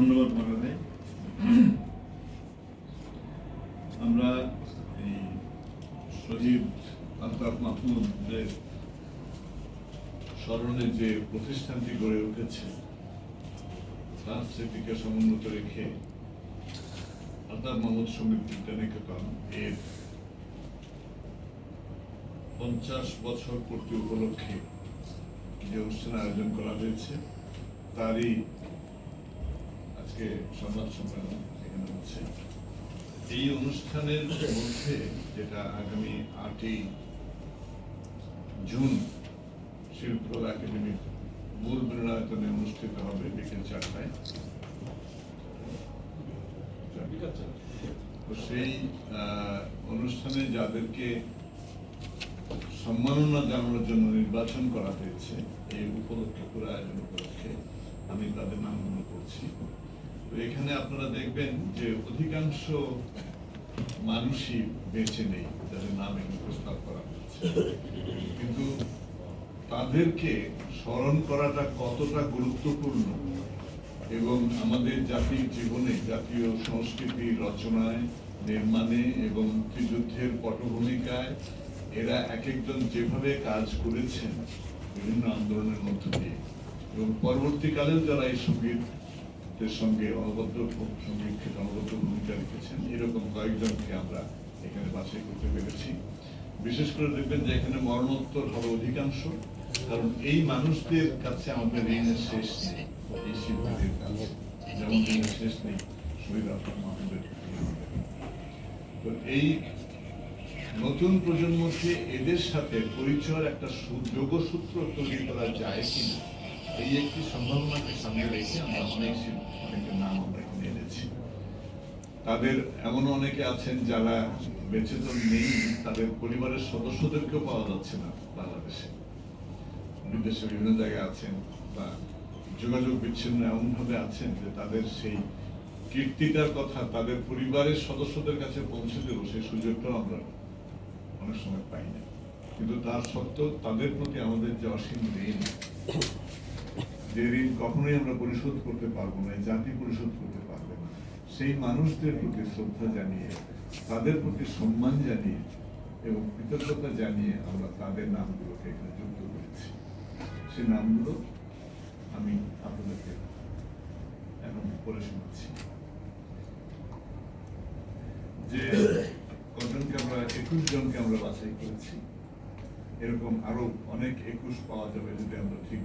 ধন্যবাদ ভাই আমরা এই শহীদ আলতাফ মাহমুদের স্মরণে যে প্রতিষ্ঠানটি গড়ে উঠেছে, তার স্মৃতিকে সমুন্নত রেখে আলতাফ মাহমুদ সংগীত বিজ্ঞানিকেতন এর পঞ্চাশ বছর পূর্তি উপলক্ষে যে অনুষ্ঠান আয়োজন করা হয়েছে, তারই আজকে সংবাদ সম্মেলন এখানে হচ্ছে? এই অনুষ্ঠানের মধ্যে যেটা আগামী আটই জুন শিল্পকলা একাডেমির মূল মিলনায়তনে অনুষ্ঠিত হবে বিকেল চারটায়। তো সেই অনুষ্ঠানে যাদেরকে সম্মাননা জানানোর জন্য নির্বাচন করা হয়েছে এই উপলক্ষে পুরো আয়োজন উপলক্ষে আমি তাদের নামগুলো করছি। এখানে আপনারা দেখবেন যে অধিকাংশ মানুষই বেঁচে নেই, যাদের নাম এখানে প্রস্তাব করা হচ্ছে। কিন্তু তাদেরকে স্মরণ করাটা কতটা গুরুত্বপূর্ণ এবং আমাদের জাতির জীবনে, জাতীয় সংস্কৃতি রচনায়, নির্মাণে এবং মুক্তিযুদ্ধের পটভূমিকায় এরা এক একজন যেভাবে কাজ করেছেন, বিভিন্ন আন্দোলনের মধ্য দিয়ে। এবং পরবর্তীকালেও যারা এই সঙ্গীতের সঙ্গে অনবদ্য সংগীত ক্ষেত্রে অনবদ্য ভূমিকা রেখেছেন। এরকম কয়েকজনকে আমরা এখানে বাছাই করতে পেরেছি। বিশেষ করে দেখবেন যে এখানে মরণোত্তর হবে অধিকাংশ, কারণ এই মানুষদের কাছে আমাদের ঋণের শেষ নেই শিল্পীদের কাছে। যেমন ঋণের শেষ নেই, শহীদ মাহমুদের তো এই নতুন প্রজন্মকে এদের সাথে পরিচয়ের একটা যোগসূত্র তৈরি করা যায় কিনা এই একটি সম্ভাবনাকে সামনে রেখে আমরা অনেক অনেকের নাম আমরা এনেছি। তাদের এমন অনেকে আছেন যারা বেঁচে তো নেই, তাদের পরিবারের সদস্যদেরকেও পাওয়া যাচ্ছে না বাংলাদেশে। বিদেশে বিভিন্ন জায়গায় আছেন বা যোগাযোগ বিচ্ছিন্ন এমন ভাবে আছেন যে তাদের সেই কীর্তিটার কথা তাদের পরিবারের সদস্যদের কাছে পৌঁছে দেবো, সেই সুযোগটাও আমরা অনেক সময় পাই না। কিন্তু তার সত্ত্বেও তাদের প্রতি আমাদের যে অসীম ঋণ যে ঋণ কখনোই আমরা পরিশোধ করতে পারব না জাতি পরিশোধ করতে পারবে না। সেই মানুষদের প্রতি শ্রদ্ধা জানিয়ে, তাদের প্রতি সম্মান জানিয়ে এবং কৃতজ্ঞতা জানিয়ে আমরা তাদের নামগুলোকে এখানে যুক্ত করেছি। সেই নামগুলো আমি আপনাদেরকে এখন পড়ে শোনাচ্ছি। যে কজনকে আমরা, একুশ জনকে আমরা বাছাই করেছি। এরকম আরও অনেক একুশ পাওয়া যাবে যদি আমরা ঠিক